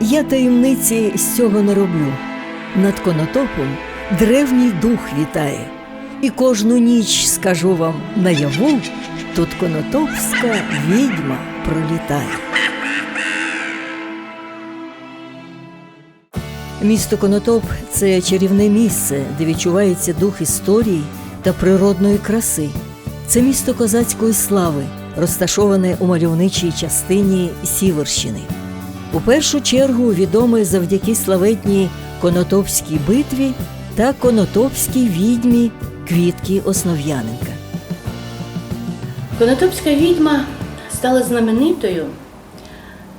Я таємниці з цього не роблю. Над конотопом древній дух вітає. І кожну ніч скажу вам наяву, тут конотопська відьма пролітає. Місто Конотоп це чарівне місце, де відчувається дух історії та природної краси. Це місто козацької слави, розташоване у мальовничій частині Сіверщини. У першу чергу відоме завдяки славетній Конотопській битві та Конотопській відьмі Квітки Основ'яненка. Конотопська відьма стала знаменитою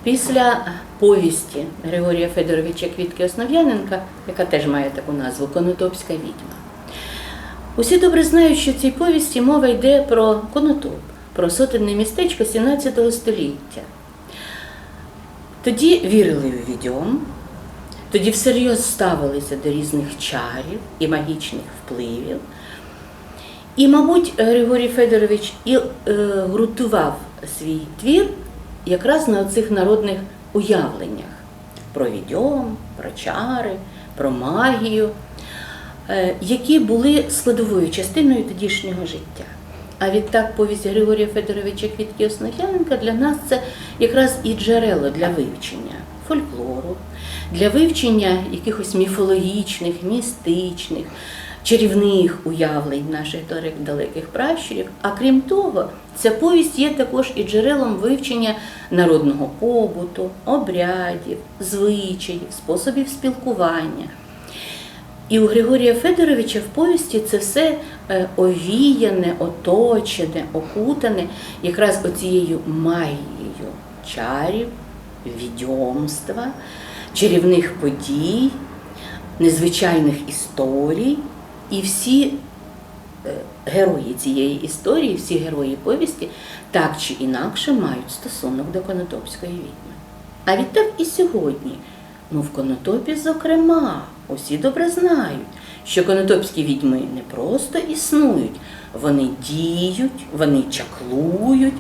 після повісті Григорія Федоровича Квітки Основ'яненка, яка теж має таку назву Конотопська відьма. Усі добре знають, що в цій повісті мова йде про Конотоп, про сотенне містечко 17 століття. Тоді вірили у відьом, тоді всерйоз ставилися до різних чарів і магічних впливів. І, мабуть, Григорій Федорович і е, ґрунтував свій твір якраз на цих народних уявленнях про відьом, про чари, про магію, е, які були складовою частиною тодішнього життя. А відтак повість Григорія Федоровича Квітки Основ'яненка для нас це якраз і джерело для вивчення фольклору, для вивчення якихось міфологічних, містичних, чарівних уявлень наших далеких пращурів. А крім того, ця повість є також і джерелом вивчення народного побуту, обрядів, звичаїв, способів спілкування. І у Григорія Федоровича в повісті це все е, овіяне, оточене, окутане якраз оцією магією чарів, відьомства, чарівних подій, незвичайних історій. І всі е, герої цієї історії, всі герої повісті так чи інакше мають стосунок до Конотопської відьми. А відтак і сьогодні, ну в Конотопі, зокрема, усі добре знають, що конотопські відьми не просто існують, вони діють, вони чаклують,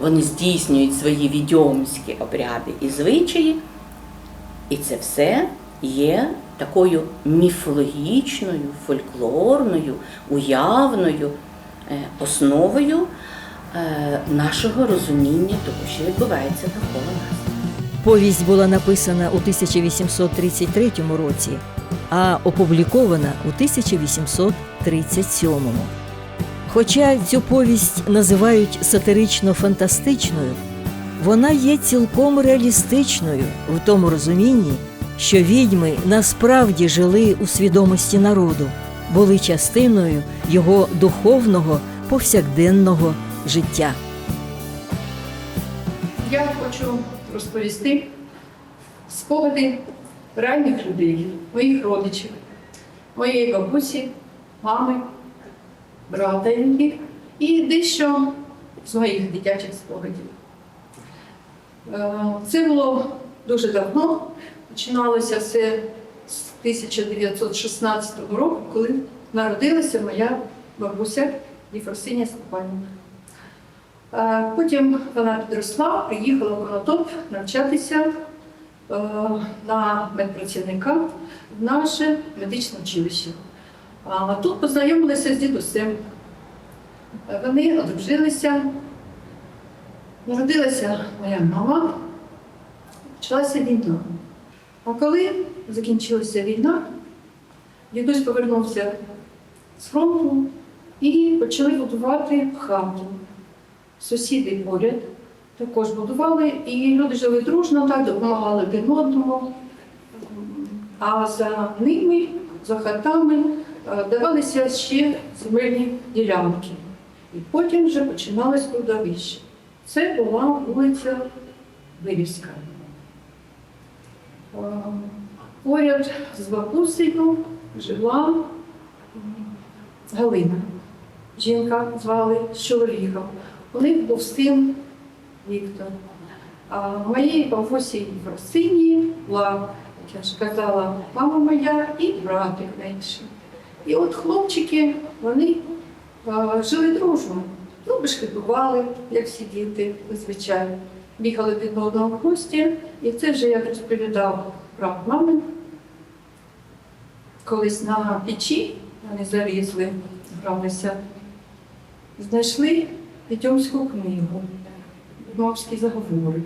вони здійснюють свої відьомські обряди і звичаї. І це все є такою міфологічною, фольклорною, уявною е, основою е, нашого розуміння того, що відбувається навколо нас. Повість була написана у 1833 році, а опублікована у 1837-му. Хоча цю повість називають сатирично-фантастичною, вона є цілком реалістичною в тому розумінні, що відьми насправді жили у свідомості народу, були частиною його духовного повсякденного життя. Я хочу розповісти спогади ранніх людей, моїх родичів, моєї бабусі, мами, брата і дещо з моїх дитячих спогадів. Е, Це було дуже давно. Починалося все з 1916 року, коли народилася моя бабуся Єфросинія Степанівна. Е, Потім вона підросла, приїхала в Конотоп навчатися на медпрацівника в наше медичне училище. Тут познайомилися з дідусем. Е, Вони одружилися, народилася моя мама, почалася війна. А коли закінчилася війна, дідусь повернувся з фронту і почали будувати хату сусіди поряд також будували, і люди жили дружно, так допомагали один одному. А за ними, за хатами, е, давалися ще земельні ділянки. І потім вже починалось кладовище. Це була вулиця Вирівська. Е, Поряд з бабусею жила Галина. Жінка звали з чоловіком. У них був син Віктор. А моєї бабусі Фросині була, як я ж казала, мама моя і братик менший. І от хлопчики, вони а, жили дружно. Ну, бешкетували, як всі діти, звичайно. бігали від одного в гості, і це вже як розповідав брат мами. Колись на печі вони залізли, гралися, знайшли відьомську книгу, відьмовські заговори.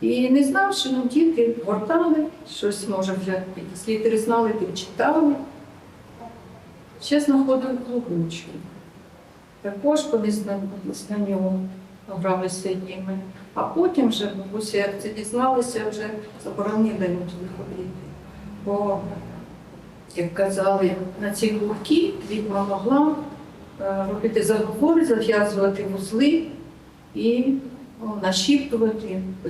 І не знав, що ну, діти гортали, щось може вже якісь літери знали, підчитали. Ще знаходили клубочки. Також на нього гралися ними. А потім вже бабуся, як це дізналися, вже заборонили їм туди ходити. Бо, як казали, на ці глухі відьма могла е, робити заговори, зав'язувати вузли і нашіптувати по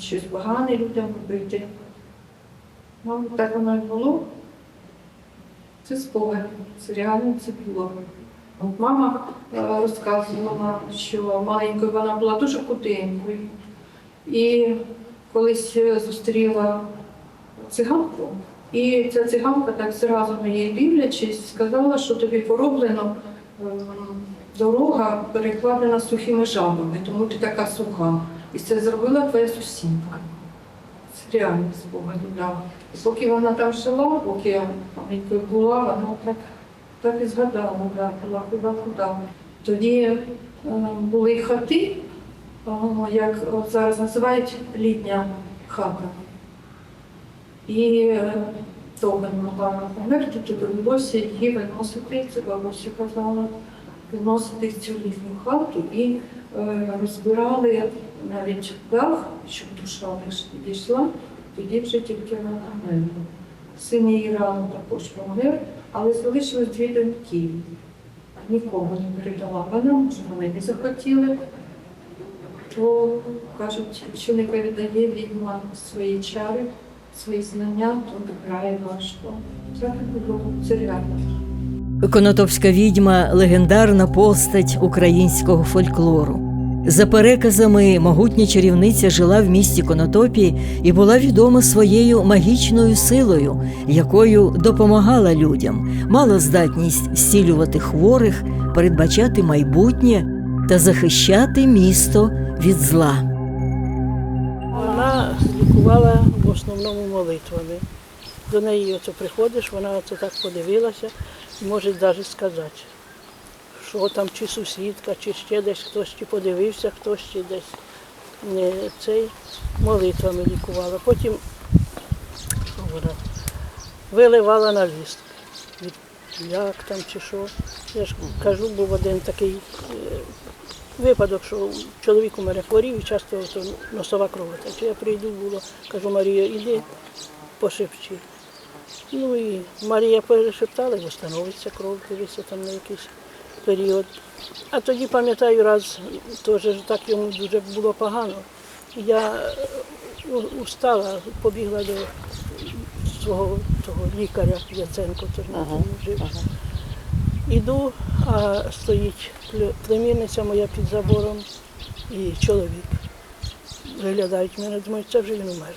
щось погане людям робити. Ну, так воно і було. Це спогади, це реально це було. От Мама е, розказувала, що маленькою вона була дуже худенькою. І колись е, зустріла циганку, і ця циганка так зразу на її дивлячись, сказала, що тобі пороблено ем, дорога перекладена сухими жабами, тому ти така суха. І це зробила твоя сусідка. Це реально спогади, да. І поки вона там жила, поки я була, вона так, так і згадала, да, була худа-худа. Тоді е, були хати, е, як зараз називають літня хата. І е, довго не могла померти, то довелося її виносити, це бабуся казала, виносити цю літню хату і е, розбирали навіть дах, щоб душа лише підійшла, тоді вже тільки вона померла. Син її рано також помер, але залишилось дві доньки. Нікому не передала вона, може вони не захотіли. То кажуть, якщо не передає відьма свої чари, свої знання, то грає важко. Так і було, це реально. Конотопська відьма легендарна постать українського фольклору. За переказами, могутня чарівниця жила в місті Конотопі і була відома своєю магічною силою, якою допомагала людям, мала здатність зцілювати хворих, передбачати майбутнє та захищати місто від зла. Вона лікувала в основному молитвами. До неї оце приходиш, вона оце так подивилася може навіть сказати, що там чи сусідка, чи ще десь хтось чи подивився, хтось чи десь не цей молитвами лікувала. Потім що вона виливала на ліст. Як там чи що. Я ж кажу, був один такий е, випадок, що чоловік у мене хворів і часто носова кровотеча. Я прийду, було, кажу, Марія, іди пошепчи. Ну і Марія перешептала, встановиться кров, дивиться там на якийсь період. А тоді, пам'ятаю, раз теж так йому дуже було погано. Я е, устала, побігла до свого того лікаря Яценко, то ж на тому жив. Іду, а стоїть племінниця моя під забором і чоловік. Виглядають мене, думають, це вже він умер.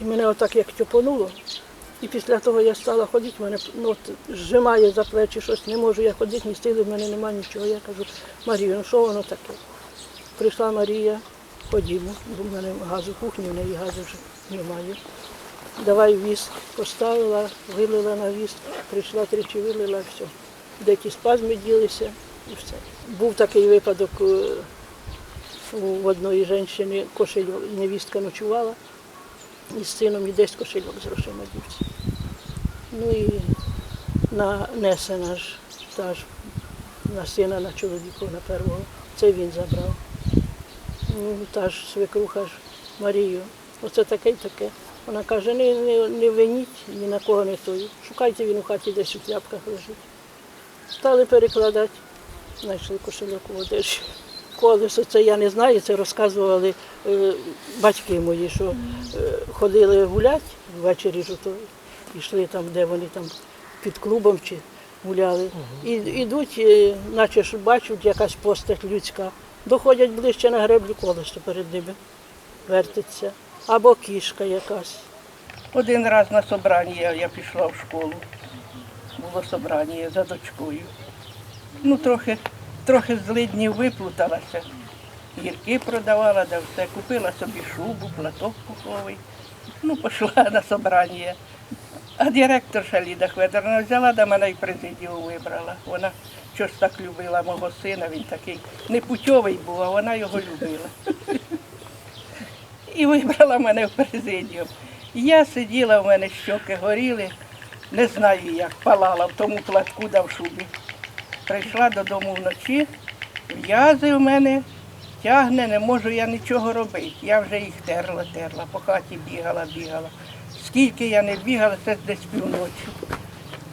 І мене отак як тюпонуло. І після того я стала ходити, мене ну, от, зжимає за плечі щось, не можу я ходити, ні сили, в мене немає нічого. Я кажу, Марію, ну що воно таке? Прийшла Марія, ходімо, бо в мене газу кухні, в неї газу вже немає. Давай віск поставила, вилила на віск, прийшла тричі вилила, все. Деякі спазми ділися і все. Був такий випадок е, у одної жінки, кошельок, невістка ночувала із сином і десь кошельок з грошима дівці. Ну і на несена ж, та на сина, на чоловіка, на первого. Це він забрав. Ну, та ж свекруха ж Марію. Оце таке й таке. Вона каже, не, не, не виніть ні на кого не тою. Шукайте він у хаті десь у кляпках лежить. Стали перекладати, знайшли кошельок у одежі. Колесо це я не знаю, це розказували е, батьки мої, що е, ходили гуляти ввечері, ж йшли там, де вони там під клубом чи гуляли. І йдуть, е, наче ж бачать якась постать людська. Доходять ближче на греблю колесо перед ними вертиться. Або кішка якась. Один раз на собрання я пішла в школу. Було собрання за дочкою. Ну, трохи, трохи з лиднів виплуталася. гірки продавала, да все. Купила собі шубу, платок пуховий. Ну, пішла на собрання. А директорша Ліда Хведорна взяла до мене і президію вибрала. Вона щось так любила мого сина, він такий непутьовий був, а вона його любила. І вибрала мене в президію. Я сиділа, в мене щоки горіли, не знаю як, палала в тому платку да в шубі. Прийшла додому вночі, в'язи в мене тягне, не можу я нічого робити. Я вже їх терла, терла, по хаті бігала, бігала. Скільки я не бігала, це десь півночі.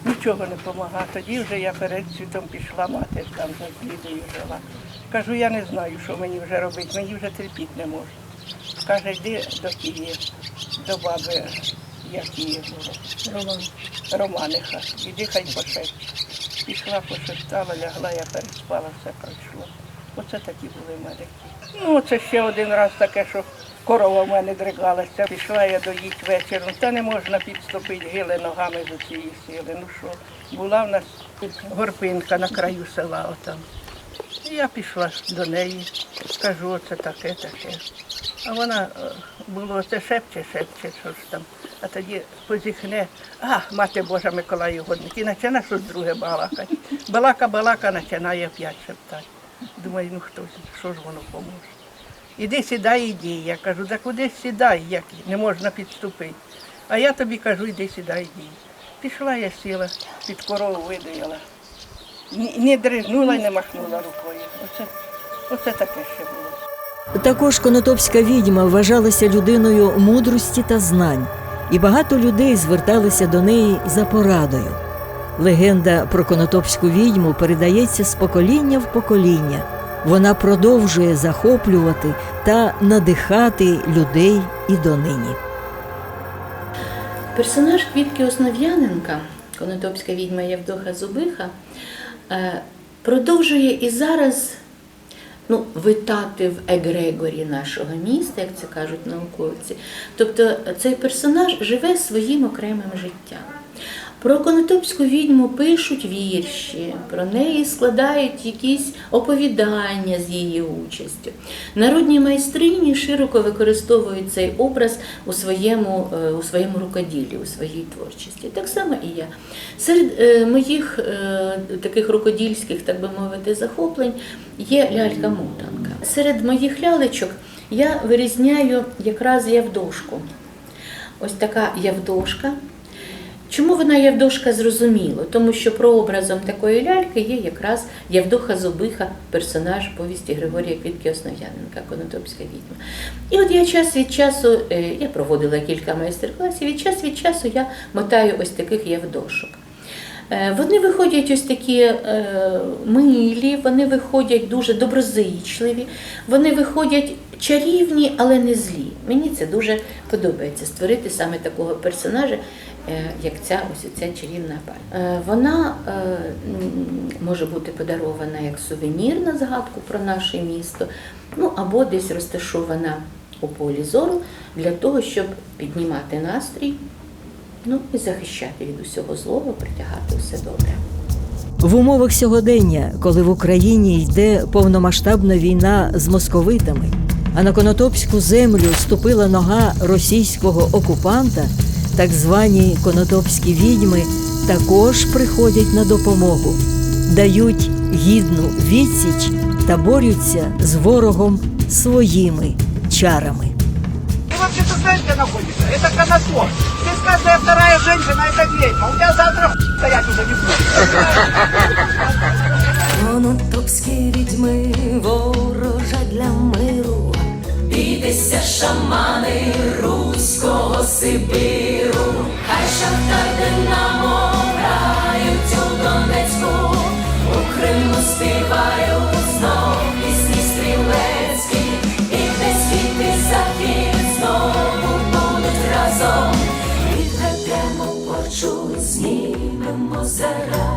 Нічого не допомагає. Тоді вже я перед світом пішла, мати там за слідою жила. Кажу, я не знаю, що мені вже робити, мені вже терпіти не можу. Каже, йди до тієї, до баби, як її було. Роман. Романиха. Іди хай пошепче. Пішла, пошептала, лягла, я переспала, все пройшло. Оце такі були медики. Ну, це ще один раз таке, що корова в мене дригалася. Пішла я доїть вечором. Та не можна підступити гили ногами з цієї сили. Ну що, була в нас горпинка на краю села отам. І я пішла до неї, кажу, оце таке, таке. А вона е, було це шепче, шепче, що ж там. А тоді позіхне, а, мати Божа Миколай Угодник, і починає щось друге балакати. Балака, балака, починає п'ять шептати. Думаю, ну хто, що ж воно поможе. Іди сідай, іди. Я кажу, да куди сідай, як не можна підступити. А я тобі кажу, іди сідай, іди. Пішла я сіла, під корову видояла. Не дригнула й не махнула рукою. Оце, оце таке ще було. Також конотопська відьма вважалася людиною мудрості та знань, і багато людей зверталися до неї за порадою. Легенда про конотопську відьму передається з покоління в покоління. Вона продовжує захоплювати та надихати людей і донині. Персонаж Квітки Основ'яненка, конотопська відьма Євдоха Зубиха, е, продовжує і зараз ну, витати в егрегорі нашого міста, як це кажуть науковці. Тобто цей персонаж живе своїм окремим життям. Про конотопську відьму пишуть вірші, про неї складають якісь оповідання з її участю. Народні майстрині широко використовують цей образ у своєму, е, у своєму рукоділлі, у своїй творчості. Так само і я. Серед е, моїх е, таких рукодільських, так би мовити, захоплень є лялька-мотанка. Серед моїх лялечок я вирізняю якраз явдошку. Ось така явдошка. Чому вона Явдошка зрозуміло? Тому що прообразом такої ляльки є якраз Явдоха Зубиха, персонаж повісті Григорія Квітки Основ'яненка, Конотопська відьма. І от я час від часу, е, я проводила кілька майстер-класів, і час від часу я мотаю ось таких Явдошок. Е, Вони виходять ось такі е, милі, вони виходять дуже доброзичливі, вони виходять чарівні, але не злі. Мені це дуже подобається створити саме такого персонажа, як ця ось ця чарівна паль. Е, Вона е, може бути подарована як сувенір на згадку про наше місто, ну або десь розташована у полі зору для того, щоб піднімати настрій. Ну і захищати від усього злого, притягати все добре. В умовах сьогодення, коли в Україні йде повномасштабна війна з московитами, а на конотопську землю ступила нога російського окупанта, так звані конотопські відьми також приходять на допомогу, дають гідну відсіч та борються з ворогом своїми чарами. Ты вообще-то знаешь, где находится? Это Конотоп. Здесь каждая вторая женщина это ведьма. У тебя завтра хуй стоять уже не будет. Конотопські відьми ворожа для миру. Бійтеся, шамани руського Сибиру, хай шахтар Динамо грають у Донецьку, у Криму співають знов пісні стрілецькі, і десь світи захід знову будуть разом. Відгадемо порчу, знімемо зараз.